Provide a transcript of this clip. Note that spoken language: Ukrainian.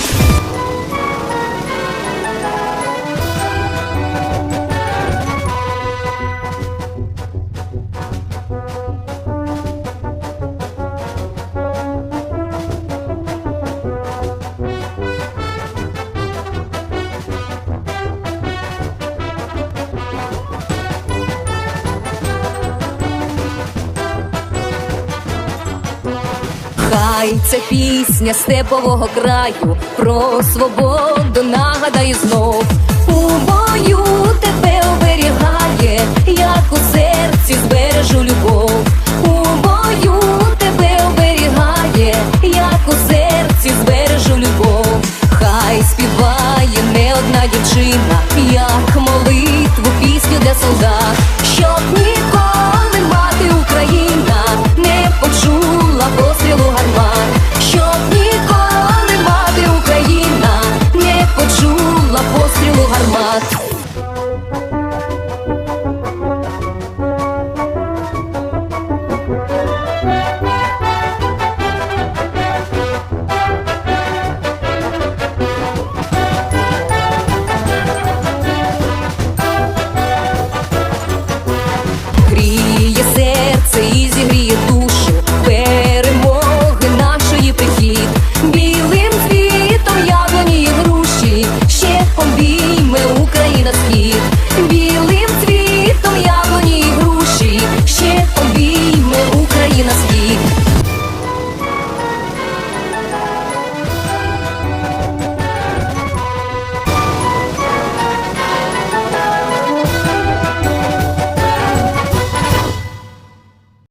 Thank you. Хай ця пісня степового краю про свободу нагадає знов. У бою тебе оберігає, як у серці збережу любов. У бою тебе оберігає, як у серці збережу любов. Хай співає не одна дівчина, як молитву пісню для солдат.